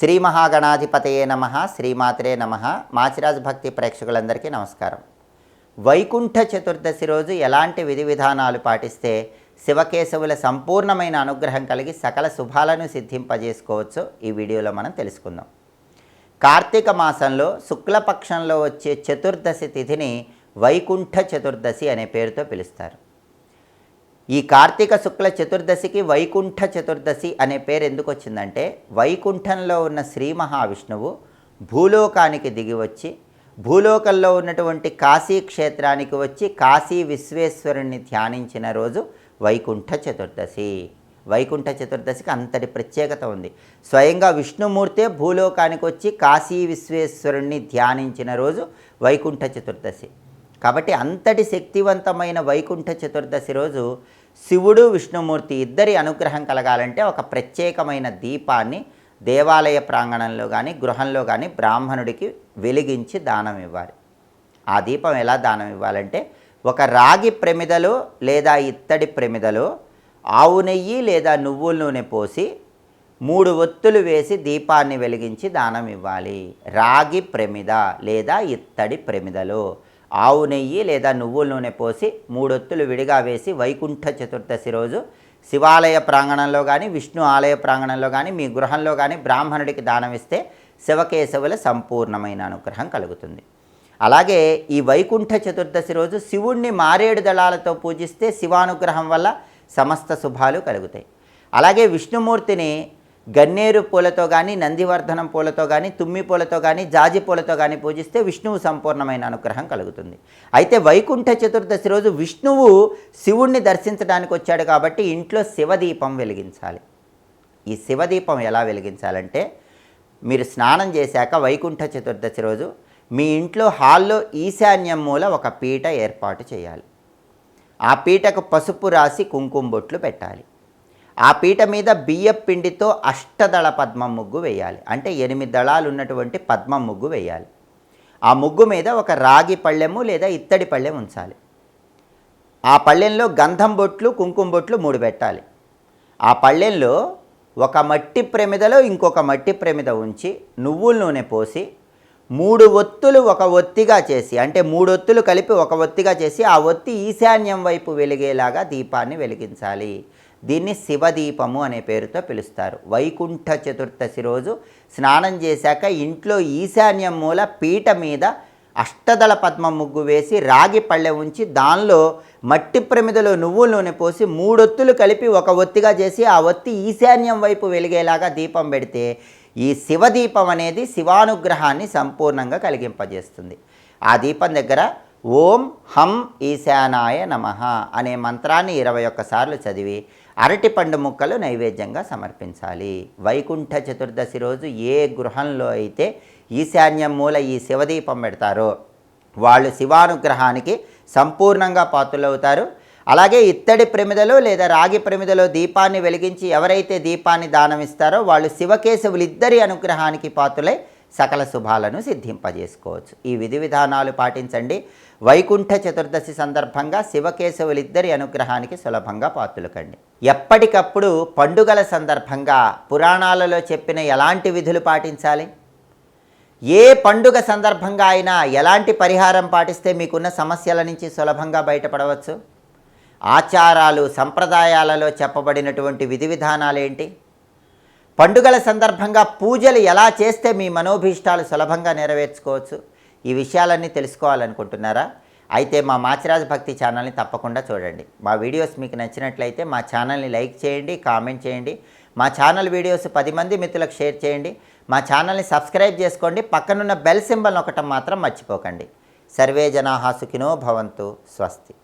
శ్రీ మహాగణాధిపతయే నమ శ్రీమాత్రే నమ. మాచిరాజ్ భక్తి ప్రేక్షకులందరికీ నమస్కారం. వైకుంఠ చతుర్దశి రోజు ఎలాంటి విధి విధానాలు పాటిస్తే శివకేశవుల సంపూర్ణమైన అనుగ్రహం కలిగి సకల శుభాలను సిద్ధింపజేసుకోవచ్చో ఈ వీడియోలో మనం తెలుసుకుందాం. కార్తీక మాసంలో శుక్లపక్షంలో వచ్చే చతుర్దశి తిథిని వైకుంఠ చతుర్దశి అనే పేరుతో పిలుస్తారు. ఈ కార్తీక శుక్ల చతుర్దశికి వైకుంఠ చతుర్దశి అనే పేరు ఎందుకు వచ్చిందంటే వైకుంఠంలో ఉన్న శ్రీ మహావిష్ణువు భూలోకానికి దిగి వచ్చి భూలోకంలో ఉన్నటువంటి కాశీ క్షేత్రానికి వచ్చి కాశీ విశ్వేశ్వరుణ్ణి ధ్యానించిన రోజు వైకుంఠ చతుర్దశి. వైకుంఠ చతుర్దశికి అంతటి ప్రత్యేకత ఉంది. స్వయంగా విష్ణుమూర్తే భూలోకానికి వచ్చి కాశీ విశ్వేశ్వరుణ్ణి ధ్యానించిన రోజు వైకుంఠ చతుర్దశి. కాబట్టి అంతటి శక్తివంతమైన వైకుంఠ చతుర్దశి రోజు శివుడు విష్ణుమూర్తి ఇద్దరి అనుగ్రహం కలగాలంటే ఒక ప్రత్యేకమైన దీపాన్ని దేవాలయ ప్రాంగణంలో కానీ గృహంలో కానీ బ్రాహ్మణుడికి వెలిగించి దానం ఇవ్వాలి. ఆ దీపం ఎలా దానం ఇవ్వాలంటే ఒక రాగి ప్రమిదలో లేదా ఇత్తడి ప్రమిదలో ఆవు నెయ్యి లేదా నువ్వుల నూనె పోసి మూడు ఒత్తులు వేసి దీపాన్ని వెలిగించి దానం ఇవ్వాలి. రాగి ప్రమిద లేదా ఇత్తడి ప్రమిదలో. ఆవు నెయ్యి లేదా నువ్వుల నూనె పోసి మూడొత్తులు విడిగా వేసి వైకుంఠ చతుర్దశి రోజు శివాలయ ప్రాంగణంలో కానీ విష్ణు ఆలయ ప్రాంగణంలో కానీ మీ గృహంలో కానీ బ్రాహ్మణుడికి దానం ఇస్తే శివకేశవుల సంపూర్ణమైన అనుగ్రహం కలుగుతుంది. అలాగే ఈ వైకుంఠ చతుర్దశి రోజు శివుణ్ణి మారేడు దళాలతో పూజిస్తే శివానుగ్రహం వల్ల సమస్త శుభాలు కలుగుతాయి. అలాగే విష్ణుమూర్తిని గన్నేరు పూలతో కానీ నందివర్ధనం పూలతో కానీ తుమ్మి పూలతో కానీ జాజి పూలతో కానీ పూజిస్తే విష్ణువు సంపూర్ణమైన అనుగ్రహం కలుగుతుంది. అయితే వైకుంఠ చతుర్దశి రోజు విష్ణువు శివుణ్ణి దర్శించడానికి వచ్చాడు కాబట్టి ఇంట్లో శివదీపం వెలిగించాలి. ఈ శివదీపం ఎలా వెలిగించాలంటే మీరు స్నానం చేశాక వైకుంఠ చతుర్దశి రోజు మీ ఇంట్లో హాల్లో ఈశాన్యం మూల ఒక పీట ఏర్పాటు చేయాలి. ఆ పీటకు పసుపు రాసి కుంకుమ బొట్లు పెట్టాలి. ఆ పీట మీద బియ్య పిండితో అష్టదళ పద్మం ముగ్గు వేయాలి. అంటే ఎనిమిది దళాలు ఉన్నటువంటి పద్మం ముగ్గు వేయాలి. ఆ ముగ్గు మీద ఒక రాగి పళ్ళెము లేదా ఇత్తడి పళ్ళెం ఉంచాలి. ఆ పళ్ళెంలో గంధం బొట్లు కుంకుమ బొట్లు మూడు పెట్టాలి. ఆ పళ్ళెంలో ఒక మట్టి ప్రమిదలో ఇంకొక మట్టి ప్రమిద ఉంచి నువ్వుల నూనె పోసి మూడు ఒత్తులు ఒక ఒత్తిగా చేసి అంటే మూడు ఒత్తులు కలిపి ఒక ఒత్తిగా చేసి ఆ ఒత్తి ఈశాన్యం వైపు వెలిగేలాగా దీపాన్ని వెలిగించాలి. దీన్ని శివదీపము అనే పేరుతో పిలుస్తారు. వైకుంఠ చతుర్దశి రోజు స్నానం చేశాక ఇంట్లో ఈశాన్యం మూల పీట మీద అష్టదళ పద్మ ముగ్గు వేసి రాగి పళ్ళె ఉంచి దానిలో మట్టి ప్రమిదలో నువ్వుల నూనె పోసి మూడొత్తులు కలిపి ఒక ఒత్తిగా చేసి ఆ ఒత్తి ఈశాన్యం వైపు వెలిగేలాగా దీపం పెడితే ఈ శివదీపం అనేది శివానుగ్రహాన్ని సంపూర్ణంగా కలిగింపజేస్తుంది. ఆ దీపం దగ్గర ఓం హం ఈశానాయ నమ అనే మంత్రాన్ని ఇరవై ఒక్కసార్లు చదివి అరటిపండు ముక్కలు నైవేద్యంగా సమర్పించాలి. వైకుంఠ చతుర్దశి రోజు ఏ గృహంలో అయితే ఈశాన్యం మూల ఈ శివదీపం పెడతారో వాళ్ళు శివానుగ్రహానికి సంపూర్ణంగా పాత్రలవుతారు. అలాగే ఇత్తడి ప్రమిదలో లేదా రాగి ప్రమిదలో దీపాన్ని వెలిగించి ఎవరైతే దీపాన్ని దానం ఇస్తారో వాళ్ళు శివకేశవులిద్దరి అనుగ్రహానికి పాత్రులై సకల శుభాలను సిద్ధింపజేసుకోవచ్చు. ఈ విధి విధానాలు పాటించండి. వైకుంఠ చతుర్దశి సందర్భంగా శివకేశవులిద్దరి అనుగ్రహానికి సులభంగా పాత్రులకండి. ఎప్పటికప్పుడు పండుగల సందర్భంగా పురాణాలలో చెప్పిన ఎలాంటి విధులు పాటించాలి? ఏ పండుగ సందర్భంగా అయినా ఎలాంటి పరిహారం పాటిస్తే మీకున్న సమస్యల నుంచి సులభంగా బయటపడవచ్చు? ఆచారాలు సంప్రదాయాలలో చెప్పబడినటువంటి విధి విధానాలు ఏంటి పండుగల సందర్భంగా పూజలు ఎలా చేస్తే మీ మనోభీష్టాలు సులభంగా నెరవేర్చుకోవచ్చు? ఈ విషయాలన్నీ తెలుసుకోవాలనుకుంటున్నారా? అయితే మా మాచిరాజు భక్తి ఛానల్ని తప్పకుండా చూడండి. మా వీడియోస్ మీకు నచ్చినట్లయితే మా ఛానల్ని లైక్ చేయండి కామెంట్ చేయండి. మా ఛానల్ వీడియోస్ పది మంది మిత్రులకు షేర్ చేయండి. మా ఛానల్ని సబ్స్క్రైబ్ చేసుకోండి. పక్కనున్న బెల్ సింబల్ ఒకటం మాత్రం మర్చిపోకండి. సర్వే జనాహా సుఖినో భవంతు. స్వస్తి.